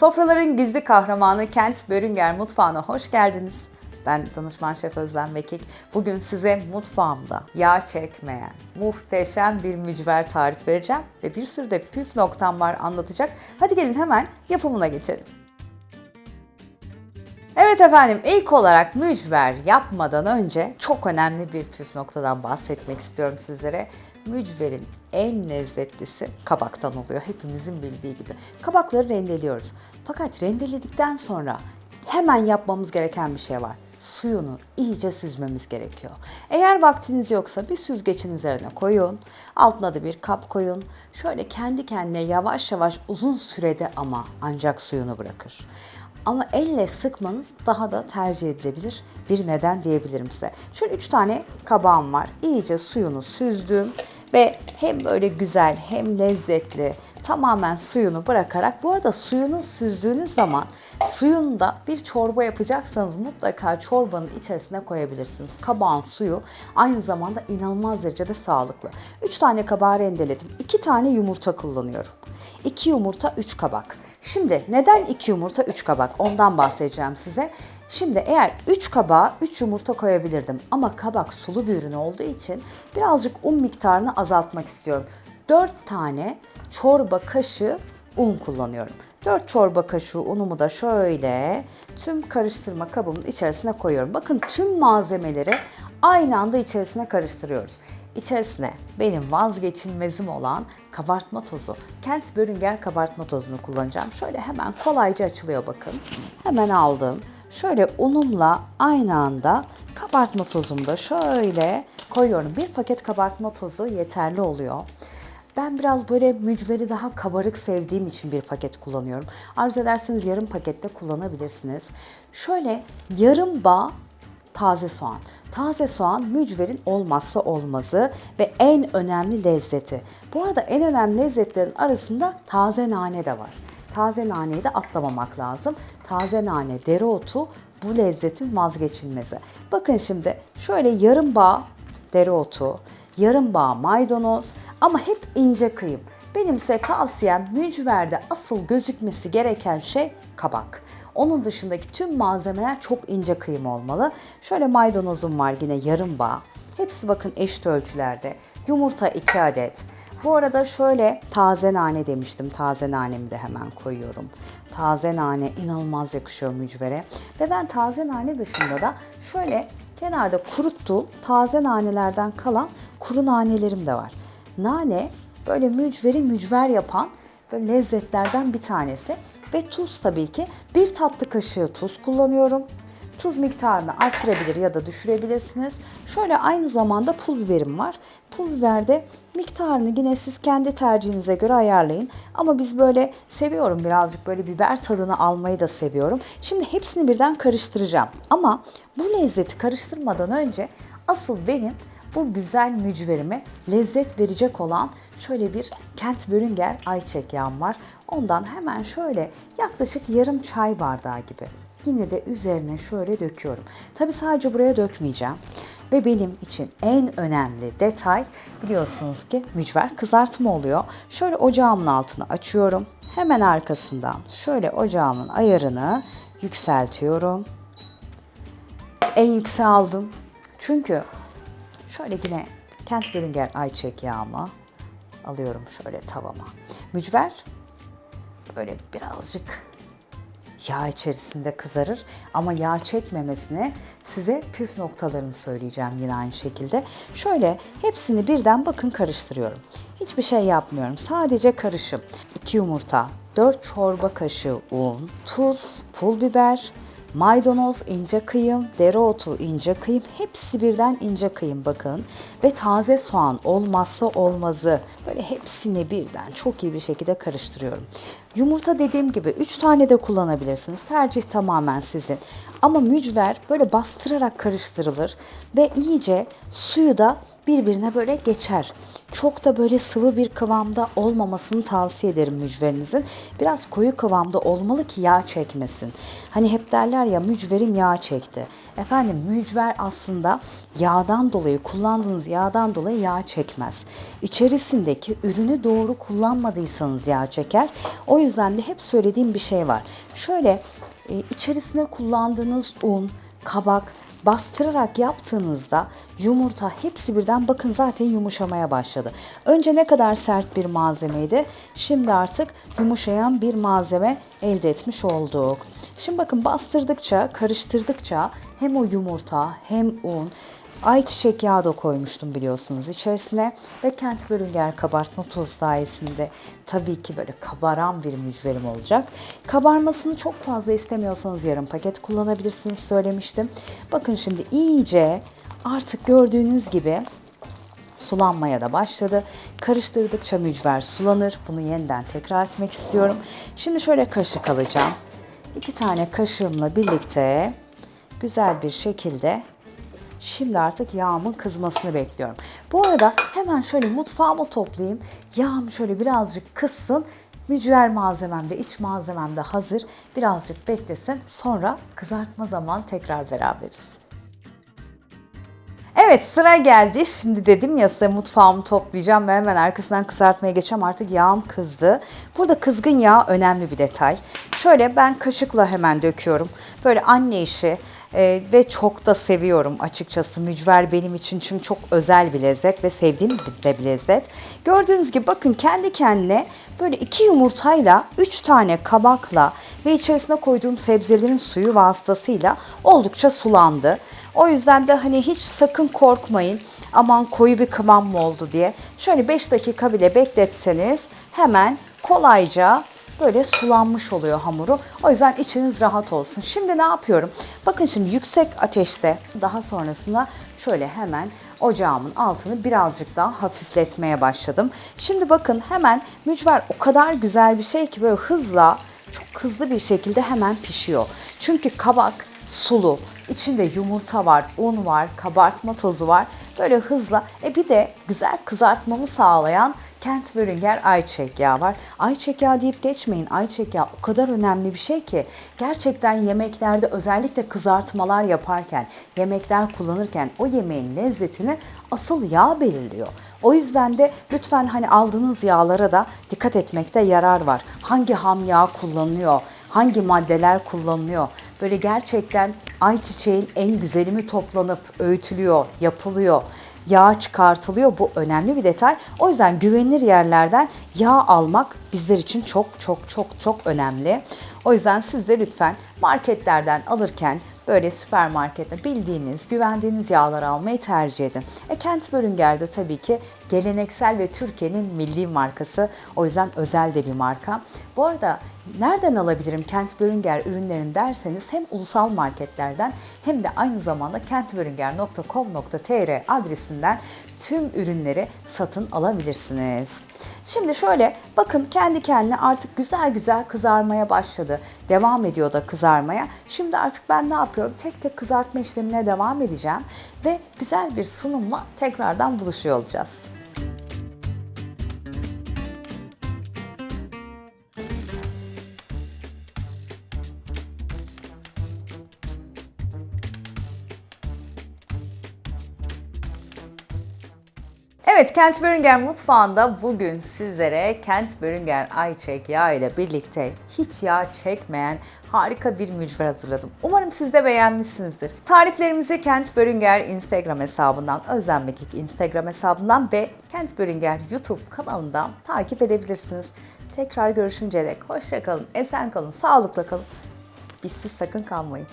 Sofraların gizli kahramanı Kent Börünger mutfağına hoş geldiniz. Ben danışman şef Özlem Bekik. Bugün size mutfağımda yağ çekmeyen muhteşem bir mücver tarif vereceğim. Ve bir sürü de püf noktam var anlatacak. Hadi gelin hemen yapımına geçelim. Evet efendim ilk olarak mücver yapmadan önce çok önemli bir püf noktadan bahsetmek istiyorum sizlere. Mücverin en lezzetlisi kabaktan oluyor hepimizin bildiği gibi. Kabakları rendeliyoruz. Fakat rendeledikten sonra hemen yapmamız gereken bir şey var. Suyunu iyice süzmemiz gerekiyor. Eğer vaktiniz yoksa bir süzgecin üzerine koyun. Altına da bir kap koyun. Şöyle kendi kendine yavaş yavaş uzun sürede ama ancak suyunu bırakır. Ama elle sıkmanız daha da tercih edilebilir bir neden diyebilirim size. Şöyle 3 tane kabağım var. İyice suyunu süzdüm ve hem böyle güzel hem lezzetli tamamen suyunu bırakarak bu arada suyunu süzdüğünüz zaman suyunu da bir çorba yapacaksanız mutlaka çorbanın içerisine koyabilirsiniz. Kabağın suyu aynı zamanda inanılmaz derecede sağlıklı. 3 tane kabağı rendeledim. 2 tane yumurta kullanıyorum. 2 yumurta 3 kabak. Şimdi neden 2 yumurta 3 kabak ondan bahsedeceğim size. Şimdi eğer 3 kabağa 3 yumurta koyabilirdim ama kabak sulu bir ürün olduğu için birazcık un miktarını azaltmak istiyorum. 4 tane çorba kaşığı un kullanıyorum. 4 çorba kaşığı unumu da şöyle tüm karıştırma kabımın içerisine koyuyorum. Bakın tüm malzemeleri aynı anda içerisine karıştırıyoruz. İçerisine benim vazgeçilmezim olan kabartma tozu, Kent Börünger kabartma tozunu kullanacağım. Şöyle hemen kolayca açılıyor bakın. Hemen aldım. Şöyle unumla aynı anda kabartma tozumu da şöyle koyuyorum. Bir paket kabartma tozu yeterli oluyor. Ben biraz böyle mücveri daha kabarık sevdiğim için bir paket kullanıyorum. Arzu ederseniz yarım pakette kullanabilirsiniz. Şöyle yarım bağ taze soğan. Taze soğan mücverin olmazsa olmazı ve en önemli lezzeti. Bu arada en önemli lezzetlerin arasında taze nane de var. Taze naneyi de atlamamak lazım. Taze nane, dereotu bu lezzetin vazgeçilmezi. Bakın şimdi şöyle yarım bağ dereotu, yarım bağ maydanoz ama hep ince kıyım. Benimse tavsiyem mücverde asıl gözükmesi gereken şey kabak. Onun dışındaki tüm malzemeler çok ince kıyım olmalı. Şöyle maydanozum var yine yarım bağ. Hepsi bakın eşit ölçülerde. Yumurta 2 adet. Bu arada şöyle taze nane demiştim. Taze nanemi de hemen koyuyorum. Taze nane inanılmaz yakışıyor mücvere. Ve ben taze nane dışında da şöyle kenarda kuruttuğum taze nanelerden kalan kuru nanelerim de var. Nane böyle mücveri mücver yapan böyle lezzetlerden bir tanesi. Ve tuz tabii ki. Bir tatlı kaşığı tuz kullanıyorum. Tuz miktarını arttırabilir ya da düşürebilirsiniz. Şöyle aynı zamanda pul biberim var. Pul biber de miktarını yine siz kendi tercihinize göre ayarlayın. Ama biz böyle seviyorum birazcık böyle biber tadını almayı da seviyorum. Şimdi hepsini birden karıştıracağım. Ama bu lezzeti karıştırmadan önce asıl benim bu güzel mücverime lezzet verecek olan şöyle bir Kent Börünger ayçiçek yağım var. Ondan hemen şöyle yaklaşık yarım çay bardağı gibi yine de üzerine şöyle döküyorum. Tabi sadece buraya dökmeyeceğim. Ve benim için en önemli detay biliyorsunuz ki mücver kızartma oluyor. Şöyle ocağımın altını açıyorum. Hemen arkasından şöyle ocağımın ayarını yükseltiyorum. En yükseğe aldım. Çünkü şöyle yine Kent Börünger ayçiçek yağımı alıyorum şöyle tavama. Mücver böyle birazcık yağ içerisinde kızarır ama yağ çekmemesine size püf noktalarını söyleyeceğim yine aynı şekilde. Şöyle hepsini birden bakın karıştırıyorum. Hiçbir şey yapmıyorum. Sadece karışım. 2 yumurta, 4 çorba kaşığı un, tuz, pul biber, Maydanoz ince kıyım, dereotu ince kıyım, hepsi birden ince kıyım bakın. Ve taze soğan olmazsa olmazı. Böyle hepsini birden çok iyi bir şekilde karıştırıyorum. Yumurta dediğim gibi 3 tane de kullanabilirsiniz. Tercih tamamen sizin. Ama mücver böyle bastırarak karıştırılır ve iyice suyu da birbirine böyle geçer. Çok da böyle sıvı bir kıvamda olmamasını tavsiye ederim mücverinizin. Biraz koyu kıvamda olmalı ki yağ çekmesin. Hani hep derler ya mücverim yağ çekti. Efendim mücver aslında yağdan dolayı kullandığınız yağdan dolayı yağ çekmez. İçerisindeki ürünü doğru kullanmadıysanız yağ çeker. O yüzden de hep söylediğim bir şey var. Şöyle e, içerisine kullandığınız un, kabak bastırarak yaptığınızda yumurta hepsi birden bakın zaten yumuşamaya başladı. Önce ne kadar sert bir malzemeydi. Şimdi artık yumuşayan bir malzeme elde etmiş olduk. Şimdi bakın bastırdıkça, karıştırdıkça hem o yumurta hem un Ayçiçek yağı da koymuştum biliyorsunuz içerisine ve kent bölünger kabartma tozu sayesinde tabii ki böyle kabaran bir mücverim olacak. Kabarmasını çok fazla istemiyorsanız yarım paket kullanabilirsiniz söylemiştim. Bakın şimdi iyice artık gördüğünüz gibi sulanmaya da başladı. Karıştırdıkça mücver sulanır. Bunu yeniden tekrar etmek istiyorum. Şimdi şöyle kaşık alacağım. İki tane kaşığımla birlikte güzel bir şekilde Şimdi artık yağımın kızmasını bekliyorum. Bu arada hemen şöyle mutfağımı toplayayım. Yağım şöyle birazcık kızsın. Mücver malzemem de iç malzemem de hazır. Birazcık beklesin. Sonra kızartma zaman tekrar beraberiz. Evet sıra geldi. Şimdi dedim ya size mutfağımı toplayacağım ve hemen arkasından kızartmaya geçeceğim. Artık yağım kızdı. Burada kızgın yağ önemli bir detay. Şöyle ben kaşıkla hemen döküyorum. Böyle anne işi e, ve çok da seviyorum açıkçası. Mücver benim için çünkü çok özel bir lezzet ve sevdiğim de bir lezzet. Gördüğünüz gibi bakın kendi kendine böyle iki yumurtayla, üç tane kabakla ve içerisine koyduğum sebzelerin suyu vasıtasıyla oldukça sulandı. O yüzden de hani hiç sakın korkmayın aman koyu bir kıvam mı oldu diye. Şöyle 5 dakika bile bekletseniz hemen kolayca böyle sulanmış oluyor hamuru. O yüzden içiniz rahat olsun. Şimdi ne yapıyorum? Bakın şimdi yüksek ateşte daha sonrasında şöyle hemen ocağımın altını birazcık daha hafifletmeye başladım. Şimdi bakın hemen mücver o kadar güzel bir şey ki böyle hızla çok hızlı bir şekilde hemen pişiyor. Çünkü kabak sulu. İçinde yumurta var, un var, kabartma tozu var. Böyle hızla. E bir de güzel kızartmamı sağlayan Kent Böringer ayçiçek yağı var. Ayçiçek yağı deyip geçmeyin. Ayçiçek yağı o kadar önemli bir şey ki gerçekten yemeklerde özellikle kızartmalar yaparken, yemekler kullanırken o yemeğin lezzetini asıl yağ belirliyor. O yüzden de lütfen hani aldığınız yağlara da dikkat etmekte yarar var. Hangi ham yağ kullanılıyor? Hangi maddeler kullanılıyor? Böyle gerçekten ayçiçeğin en güzeli mi toplanıp öğütülüyor, yapılıyor, yağ çıkartılıyor. Bu önemli bir detay. O yüzden güvenilir yerlerden yağ almak bizler için çok çok çok çok önemli. O yüzden siz de lütfen marketlerden alırken böyle süpermarkette bildiğiniz, güvendiğiniz yağları almayı tercih edin. E Kent Börünger'de tabii ki geleneksel ve Türkiye'nin milli markası. O yüzden özel de bir marka. Bu arada nereden alabilirim Kent Börünger ürünlerini derseniz hem ulusal marketlerden hem de aynı zamanda kentbörünger.com.tr adresinden tüm ürünleri satın alabilirsiniz. Şimdi şöyle bakın kendi kendine artık güzel güzel kızarmaya başladı. Devam ediyor da kızarmaya. Şimdi artık ben ne yapıyorum? Tek tek kızartma işlemine devam edeceğim ve güzel bir sunumla tekrardan buluşuyor olacağız. Evet, Kent Börünger mutfağında bugün sizlere Kent Börünger ayçiçek yağı ile birlikte hiç yağ çekmeyen harika bir mücver hazırladım. Umarım siz de beğenmişsinizdir. Tariflerimizi Kent Börünger Instagram hesabından, Özlem Mekik Instagram hesabından ve Kent Börünger YouTube kanalından takip edebilirsiniz. Tekrar görüşünceye dek hoşça kalın, esen kalın, sağlıkla kalın. Bizsiz sakın kalmayın.